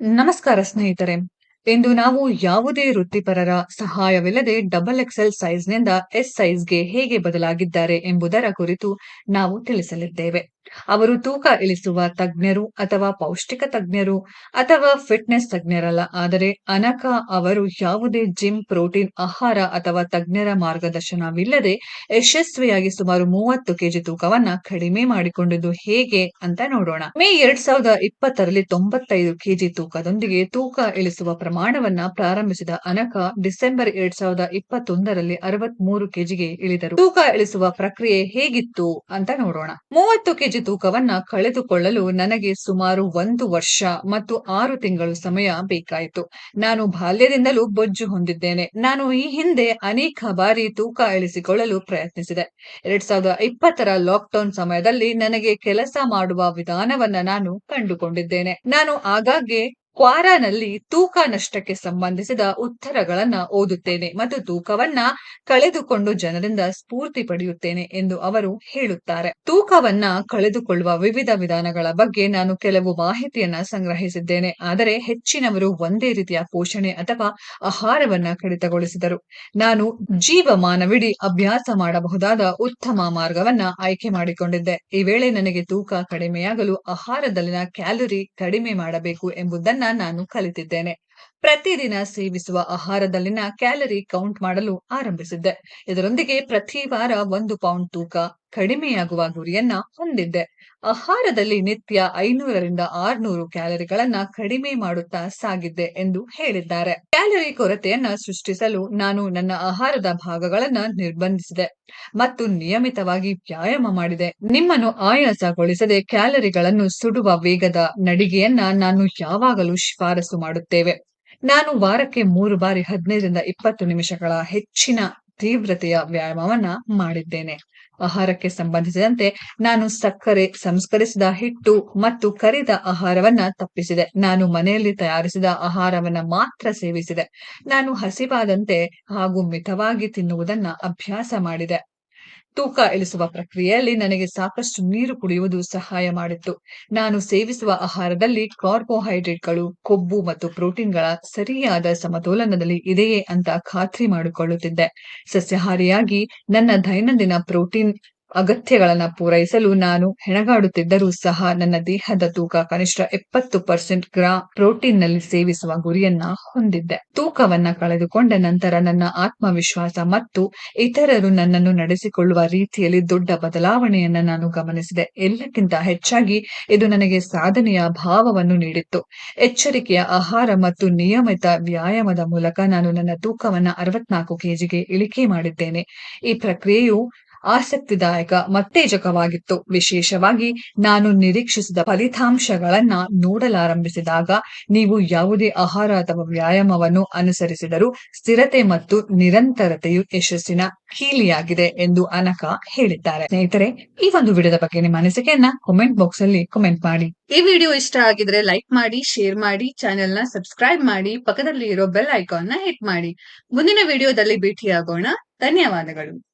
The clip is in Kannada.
ನಮಸ್ಕಾರ ಸ್ನೇಹಿತರೆ. ಇಂದು ನಾವು ಯಾವುದೇ ವೃತ್ತಿಪರರ ಸಹಾಯವಿಲ್ಲದೆ ಡಬಲ್ ಎಕ್ಸೆಲ್ ಸೈಜ್ನಿಂದ ಎಸ್ ಸೈಜ್ಗೆ ಹೇಗೆ ಬದಲಾಗಿದ್ದಾರೆ ಎಂಬುದರ ಕುರಿತು ನಾವು ತಿಳಿಸಲಿದ್ದೇವೆ. ಅವರು ತೂಕ ಇಳಿಸುವ ತಜ್ಞರು ಅಥವಾ ಪೌಷ್ಟಿಕ ತಜ್ಞರು ಅಥವಾ ಫಿಟ್ನೆಸ್ ತಜ್ಞರಲ್ಲ. ಆದರೆ ಅನಕ ಅವರು ಯಾವುದೇ ಜಿಮ್, ಪ್ರೋಟೀನ್, ಆಹಾರ ಅಥವಾ ತಜ್ಞರ ಮಾರ್ಗದರ್ಶನವಿಲ್ಲದೆ ಯಶಸ್ವಿಯಾಗಿ ಸುಮಾರು ಮೂವತ್ತು ಕೆಜಿ ತೂಕವನ್ನ ಕಡಿಮೆ ಮಾಡಿಕೊಂಡಿದ್ದು ಹೇಗೆ ಅಂತ ನೋಡೋಣ. ಮೇ ಎರಡ್ ಸಾವಿರದ ಇಪ್ಪತ್ತರಲ್ಲಿ ತೊಂಬತ್ತೈದು ಕೆಜಿ ತೂಕದೊಂದಿಗೆ ತೂಕ ಇಳಿಸುವ ಪ್ರಮಾಣವನ್ನ ಪ್ರಾರಂಭಿಸಿದ ಅನಕ ಡಿಸೆಂಬರ್ ಎರಡ್ ಸಾವಿರದ ಇಪ್ಪತ್ತೊಂದರಲ್ಲಿ ಅರವತ್ಮೂರು ಕೆಜಿಗೆ ಇಳಿದರು. ತೂಕ ಇಳಿಸುವ ಪ್ರಕ್ರಿಯೆ ಹೇಗಿತ್ತು ಅಂತ ನೋಡೋಣ. ಮೂವತ್ತು ಕೆಜಿ ತೂಕವನ್ನ ಕಳೆದುಕೊಳ್ಳಲು ನನಗೆ ಸುಮಾರು ಒಂದು ವರ್ಷ ಮತ್ತು ಆರು ತಿಂಗಳು ಸಮಯ ಬೇಕಾಯಿತು. ನಾನು ಬಾಲ್ಯದಿಂದಲೂ ಬೊಜ್ಜು ಹೊಂದಿದ್ದೇನೆ. ನಾನು ಈ ಹಿಂದೆ ಅನೇಕ ಬಾರಿ ತೂಕ ಇಳಿಸಿಕೊಳ್ಳಲು ಪ್ರಯತ್ನಿಸಿದೆ. ಎರಡ್ ಸಾವಿರದ ಇಪ್ಪತ್ತರ ಲಾಕ್ಡೌನ್ ಸಮಯದಲ್ಲಿ ನನಗೆ ಕೆಲಸ ಮಾಡುವ ವಿಧಾನವನ್ನ ನಾನು ಕಂಡುಕೊಂಡಿದ್ದೇನೆ. ನಾನು ಆಗಾಗ್ಗೆ ಕ್ವಾರಾನಲ್ಲಿ ತೂಕ ನಷ್ಟಕ್ಕೆ ಸಂಬಂಧಿಸಿದ ಉತ್ತರಗಳನ್ನ ಓದುತ್ತೇನೆ ಮತ್ತು ತೂಕವನ್ನ ಕಳೆದುಕೊಂಡು ಜನರಿಂದ ಸ್ಫೂರ್ತಿ ಪಡೆಯುತ್ತೇನೆ ಎಂದು ಅವರು ಹೇಳುತ್ತಾರೆ. ತೂಕವನ್ನ ಕಳೆದುಕೊಳ್ಳುವ ವಿವಿಧ ವಿಧಾನಗಳ ಬಗ್ಗೆ ನಾನು ಕೆಲವು ಮಾಹಿತಿಯನ್ನ ಸಂಗ್ರಹಿಸಿದ್ದೇನೆ. ಆದರೆ ಹೆಚ್ಚಿನವರು ಒಂದೇ ರೀತಿಯ ಪೋಷಣೆ ಅಥವಾ ಆಹಾರವನ್ನ ಕಡಿತಗೊಳಿಸಿದರು. ನಾನು ಜೀವಮಾನವಿಡಿ ಅಭ್ಯಾಸ ಮಾಡಬಹುದಾದ ಉತ್ತಮ ಮಾರ್ಗವನ್ನ ಆಯ್ಕೆ ಮಾಡಿಕೊಂಡಿದ್ದೆ. ಈ ವೇಳೆ ನನಗೆ ತೂಕ ಕಡಿಮೆಯಾಗಲು ಆಹಾರದಲ್ಲಿನ ಕ್ಯಾಲೋರಿ ಕಡಿಮೆ ಮಾಡಬೇಕು ಎಂಬುದನ್ನ ನಾನು ಕಲಿತಿದ್ದೇನೆ. ಪ್ರತಿದಿನ ಸೇವಿಸುವ ಆಹಾರದಲ್ಲಿನ ಕ್ಯಾಲರಿ ಕೌಂಟ್ ಮಾಡಲು ಆರಂಭಿಸಿದ್ದೆ. ಇದರೊಂದಿಗೆ ಪ್ರತಿ ವಾರ ಒಂದು ಪೌಂಡ್ ತೂಕ ಕಡಿಮೆಯಾಗುವ ಗುರಿಯನ್ನ ಹೊಂದಿದ್ದೆ. ಆಹಾರದಲ್ಲಿ ನಿತ್ಯ ಐನೂರರಿಂದ ಆರ್ನೂರು ಕ್ಯಾಲರಿಗಳನ್ನ ಕಡಿಮೆ ಮಾಡುತ್ತಾ ಸಾಗಿದ್ದೆ ಎಂದು ಹೇಳಿದ್ದಾರೆ. ಕ್ಯಾಲರಿ ಕೊರತೆಯನ್ನ ಸೃಷ್ಟಿಸಲು ನಾನು ನನ್ನ ಆಹಾರದ ಭಾಗಗಳನ್ನ ನಿರ್ಬಂಧಿಸಿದೆ ಮತ್ತು ನಿಯಮಿತವಾಗಿ ವ್ಯಾಯಾಮ ಮಾಡಿದೆ. ನಿಮ್ಮನ್ನು ಆಯಾಸಗೊಳಿಸದೆ ಕ್ಯಾಲರಿಗಳನ್ನು ಸುಡುವ ವೇಗದ ನಡಿಗೆಯನ್ನ ನಾನು ಯಾವಾಗಲೂ ಶಿಫಾರಸು ಮಾಡುತ್ತೇವೆ. ನಾನು ವಾರಕ್ಕೆ ಮೂರು ಬಾರಿ ಹದಿನೈದರಿಂದ ಇಪ್ಪತ್ತು ನಿಮಿಷಗಳ ಹೆಚ್ಚಿನ ತೀವ್ರತೆಯ ವ್ಯಾಯಾಮವನ್ನ ಮಾಡಿದ್ದೇನೆ. ಆಹಾರಕ್ಕೆ ಸಂಬಂಧಿಸಿದಂತೆ ನಾನು ಸಕ್ಕರೆ ಸಂಸ್ಕರಿಸಿದ ಹಿಟ್ಟು ಮತ್ತು ಕರಿದ ಆಹಾರವನ್ನ ತಪ್ಪಿಸಿದೆ. ನಾನು ಮನೆಯಲ್ಲಿ ತಯಾರಿಸಿದ ಆಹಾರವನ್ನ ಮಾತ್ರ ಸೇವಿಸಿದೆ. ನಾನು ಹಸಿವಾದಂತೆ ಹಾಗೂ ಮಿತವಾಗಿ ತಿನ್ನುವುದನ್ನ ಅಭ್ಯಾಸ ಮಾಡಿದೆ. ತೂಕ ಇಳಿಸುವ ಪ್ರಕ್ರಿಯೆಯಲ್ಲಿ ನನಗೆ ಸಾಕಷ್ಟು ನೀರು ಕುಡಿಯುವುದು ಸಹಾಯ ಮಾಡಿತ್ತು. ನಾನು ಸೇವಿಸುವ ಆಹಾರದಲ್ಲಿ ಕಾರ್ಬೋಹೈಡ್ರೇಟ್ಗಳು, ಕೊಬ್ಬು ಮತ್ತು ಪ್ರೋಟೀನ್ಗಳ ಸರಿಯಾದ ಸಮತೋಲನದಲ್ಲಿ ಇದೆಯೇ ಅಂತ ಖಾತ್ರಿ ಮಾಡಿಕೊಳ್ಳುತ್ತಿದ್ದೆ. ಸಸ್ಯಾಹಾರಿಯಾಗಿ ನನ್ನ ದೈನಂದಿನ ಪ್ರೋಟೀನ್ ಅಗತ್ಯಗಳನ್ನ ಪೂರೈಸಲು ನಾನು ಹೆಣಗಾಡುತ್ತಿದ್ದರೂ ಸಹ ನನ್ನ ದೇಹದ ತೂಕ ಕನಿಷ್ಠ ಎಪ್ಪತ್ತು ಪರ್ಸೆಂಟ್ ಗ್ರಾ ಪ್ರೋಟೀನ್ನಲ್ಲಿ ಸೇವಿಸುವ ಗುರಿಯನ್ನ ಹೊಂದಿದ್ದೆ. ತೂಕವನ್ನ ಕಳೆದುಕೊಂಡ ನಂತರ ನನ್ನ ಆತ್ಮವಿಶ್ವಾಸ ಮತ್ತು ಇತರರು ನನ್ನನ್ನು ನಡೆಸಿಕೊಳ್ಳುವ ರೀತಿಯಲ್ಲಿ ದೊಡ್ಡ ಬದಲಾವಣೆಯನ್ನ ನಾನು ಗಮನಿಸಿದೆ. ಎಲ್ಲಕ್ಕಿಂತ ಹೆಚ್ಚಾಗಿ ಇದು ನನಗೆ ಸಾಧನೆಯ ಭಾವವನ್ನು ನೀಡಿತ್ತು. ಎಚ್ಚರಿಕೆಯ ಆಹಾರ ಮತ್ತು ನಿಯಮಿತ ವ್ಯಾಯಾಮದ ಮೂಲಕ ನಾನು ನನ್ನ ತೂಕವನ್ನ ಅರವತ್ನಾಲ್ಕು ಕೆಜಿಗೆ ಇಳಿಕೆ ಮಾಡಿದ್ದೇನೆ. ಈ ಪ್ರಕ್ರಿಯೆಯು ಆಸಕ್ತಿದಾಯಕ ಮತ್ತೇಜಕವಾಗಿತ್ತು. ವಿಶೇಷವಾಗಿ ನಾನು ನಿರೀಕ್ಷಿಸಿದ ಫಲಿತಾಂಶಗಳನ್ನ ನೋಡಲಾರಂಭಿಸಿದಾಗ ನೀವು ಯಾವುದೇ ಆಹಾರ ಅಥವಾ ವ್ಯಾಯಾಮವನ್ನು ಅನುಸರಿಸಿದರೂ ಸ್ಥಿರತೆ ಮತ್ತು ನಿರಂತರತೆಯು ಯಶಸ್ಸಿನ ಕೀಲಿಯಾಗಿದೆ ಎಂದು ಅನಕ ಹೇಳಿದ್ದಾರೆ. ಸ್ನೇಹಿತರೆ, ಈ ಒಂದು ವಿಡಿಯೋದ ಬಗ್ಗೆ ನಿಮ್ಮ ಅನಿಸಿಕೆಯನ್ನ ಕಾಮೆಂಟ್ ಬಾಕ್ಸ್ ಅಲ್ಲಿ ಕಾಮೆಂಟ್ ಮಾಡಿ. ಈ ವಿಡಿಯೋ ಇಷ್ಟ ಆಗಿದ್ರೆ ಲೈಕ್ ಮಾಡಿ ಶೇರ್ ಮಾಡಿ ಚಾನೆಲ್ನ ಸಬ್ಸ್ಕ್ರೈಬ್ ಮಾಡಿ ಪಕ್ಕದಲ್ಲಿ ಇರೋ ಬೆಲ್ ಐಕಾನ್ನ ಹಿಟ್ ಮಾಡಿ. ಮುಂದಿನ ವಿಡಿಯೋದಲ್ಲಿ ಭೇಟಿಯಾಗೋಣ. ಧನ್ಯವಾದಗಳು.